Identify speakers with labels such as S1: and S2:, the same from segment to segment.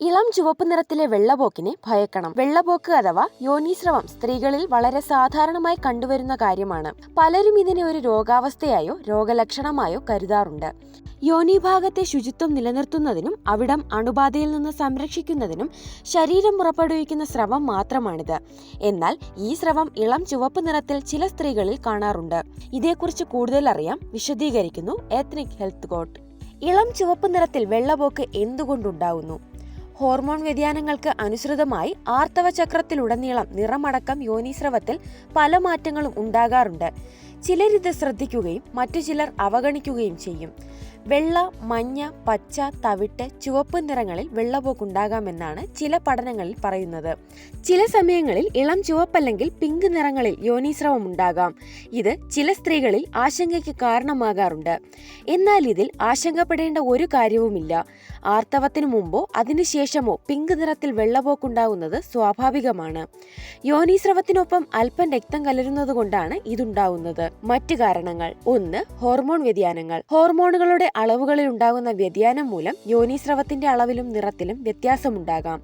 S1: ഇളം ചുവപ്പ് നിറത്തിലെ വെള്ളപോക്കിനെ ഭയക്കണം. വെള്ളപോക്ക് അഥവാ യോനീസ്രവം സ്ത്രീകളിൽ വളരെ സാധാരണമായി കണ്ടുവരുന്ന കാര്യമാണ്. പലരും ഇതിനെ ഒരു രോഗാവസ്ഥയായോ രോഗലക്ഷണമായോ കരുതാറുണ്ട്. യോനിഭാഗത്തെ ശുചിത്വം നിലനിർത്തുന്നതിനും അവിടം അണുബാധയിൽ നിന്ന് സംരക്ഷിക്കുന്നതിനും ശരീരം പുറപ്പെടുവിക്കുന്ന സ്രവം മാത്രമാണിത്. എന്നാൽ ഈ സ്രവം ഇളം ചുവപ്പ് നിറത്തിൽ ചില സ്ത്രീകളിൽ കാണാറുണ്ട്. ഇതേക്കുറിച്ച് കൂടുതൽ അറിയാം. വിശദീകരിക്കുന്നു എത്നിക് ഹെൽത്ത് കോട്ട് ഇളം ചുവപ്പ് നിറത്തിൽ വെള്ളപോക്ക് എന്തുകൊണ്ടുണ്ടാകുന്നു ഹോർമോൺ വ്യതിയാനങ്ങൾക്ക് അനുസൃതമായി ആർത്തവ ചക്രത്തിലുടനീളം നിറമടക്കം യോനിസ്രവത്തിൽ പല മാറ്റങ്ങളും ഉണ്ടാകാറുണ്ട്. ചിലരിത് ശ്രദ്ധിക്കുകയും മറ്റു ചിലർ അവഗണിക്കുകയും ചെയ്യും. വെള്ള മഞ്ഞ പച്ച തവിട്ട് ചുവപ്പ് നിറങ്ങളിൽ വെള്ളപോക്കുണ്ടാകാമെന്നാണ് ചില പഠനങ്ങളിൽ പറയുന്നത്. ചില സമയങ്ങളിൽ ഇളം ചുവപ്പല്ലെങ്കിൽ പിങ്ക് നിറങ്ങളിൽ യോനീസ്രവം ഉണ്ടാകാം. ഇത് ചില സ്ത്രീകളിൽ ആശങ്കയ്ക്ക് കാരണമാകാറുണ്ട്. എന്നാൽ ഇതിൽ ആശങ്കപ്പെടേണ്ട ഒരു കാര്യവുമില്ല. ആർത്തവത്തിനു മുമ്പോ അതിനുശേഷമോ പിങ്ക് നിറത്തിൽ വെള്ളപോക്കുണ്ടാകുന്നത് സ്വാഭാവികമാണ്. യോനീസ്രവത്തിനൊപ്പം അല്പം രക്തം കലരുന്നത് കൊണ്ടാണ് ഇതുണ്ടാവുന്നത്. മറ്റു കാരണങ്ങൾ. ഒന്ന് ഹോർമോൺ വ്യതിയാനങ്ങൾ. ഹോർമോണുകളുടെ അളവുകളിൽ ഉണ്ടാകുന്ന വ്യതിയാനം മൂലം യോനീസ്രവത്തിന്റെ അളവിലും നിറത്തിലും വ്യത്യാസമുണ്ടാകാം.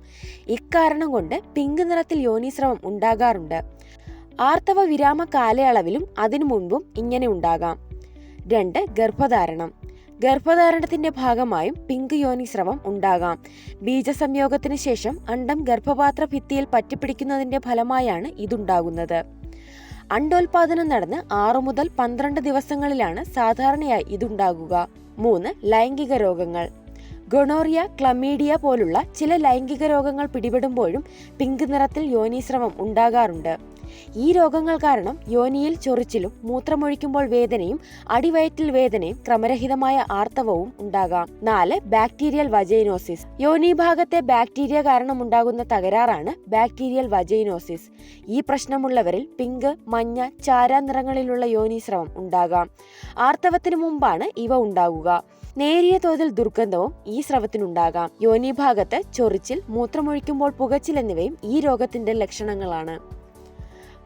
S1: ഇക്കാരണം കൊണ്ട് പിങ്ക് നിറത്തിൽ യോനീസ്രവം ഉണ്ടാകാറുണ്ട്. ആർത്തവ വിരാമ കാലയളവിലും അതിനു മുൻപും ഇങ്ങനെ ഉണ്ടാകാം. രണ്ട് ഗർഭധാരണം. ഗർഭധാരണത്തിന്റെ ഭാഗമായും പിങ്ക് യോനിസ്രവം ഉണ്ടാകാം. ബീജസംയോഗത്തിന് ശേഷം അണ്ടം ഗർഭപാത്ര ഭിത്തിയിൽ പറ്റിപ്പിടിക്കുന്നതിന്റെ ഫലമായാണ് ഇതുണ്ടാകുന്നത്. അണ്ടോൽപാദനം നടന്ന് ആറു മുതൽ പന്ത്രണ്ട് ദിവസങ്ങളിലാണ് സാധാരണയായി ഇതുണ്ടാകുക. മൂന്ന് ലൈംഗിക രോഗങ്ങൾ. ഗൊണോറിയ ക്ലമീഡിയ പോലുള്ള ചില ലൈംഗിക രോഗങ്ങൾ പിടിപെടുമ്പോഴും പിങ്ക് നിറത്തിൽ യോനിശ്രമം ഉണ്ടാകാറുണ്ട്. ഈ രോഗങ്ങൾ കാരണം യോനിയിൽ ചൊറിച്ചിലും മൂത്രമൊഴിക്കുമ്പോൾ വേദനയും അടിവയറ്റിൽ വേദനയും ക്രമരഹിതമായ ആർത്തവവും ഉണ്ടാകാം. നാല് ബാക്ടീരിയൽ വജൈനോസിസ്. യോനി ഭാഗത്തെ ബാക്ടീരിയ കാരണം ഉണ്ടാകുന്ന തകരാറാണ് ബാക്ടീരിയൽ വജൈനോസിസ്. ഈ പ്രശ്നമുള്ളവരിൽ പിങ്ക് മഞ്ഞ ചാര നിറങ്ങളിലുള്ള യോനീസ്രവം ഉണ്ടാകാം. ആർത്തവത്തിന് മുമ്പാണ് ഇവ ഉണ്ടാകുക നേരിയ തോതിൽ ദുർഗന്ധവും ഈ സ്രവത്തിനുണ്ടാകാം. യോനിഭാഗത്ത് ചൊറിച്ചിൽ മൂത്രമൊഴിക്കുമ്പോൾ പുകച്ചിൽ എന്നിവയും ഈ രോഗത്തിന്റെ ലക്ഷണങ്ങളാണ്.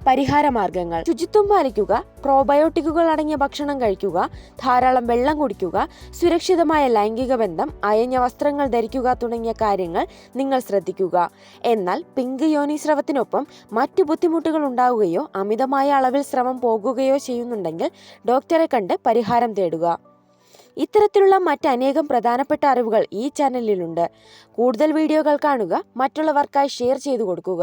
S1: പരിഹാര മാർഗങ്ങൾ ശുചിത്വം പാലിക്കുക പ്രോബയോട്ടിക്കുകൾ അടങ്ങിയ ഭക്ഷണം കഴിക്കുക ധാരാളം വെള്ളം കുടിക്കുക സുരക്ഷിതമായ ലൈംഗിക ബന്ധം അയഞ്ഞ വസ്ത്രങ്ങൾ ധരിക്കുക തുടങ്ങിയ കാര്യങ്ങൾ നിങ്ങൾ ശ്രദ്ധിക്കുക. എന്നാൽ പിങ്ക് യോനി സ്രവത്തിനൊപ്പം മറ്റു ബുദ്ധിമുട്ടുകൾ ഉണ്ടാവുകയോ അമിതമായ അളവിൽ ശ്രമം പോകുകയോ ചെയ്യുന്നുണ്ടെങ്കിൽ ഡോക്ടറെ കണ്ട് പരിഹാരം തേടുക. ഇത്തരത്തിലുള്ള മറ്റനേകം പ്രധാനപ്പെട്ട അറിവുകൾ ഈ ചാനലിലുണ്ട്. കൂടുതൽ വീഡിയോകൾ കാണുക മറ്റുള്ളവർക്കായി ഷെയർ ചെയ്തു കൊടുക്കുക.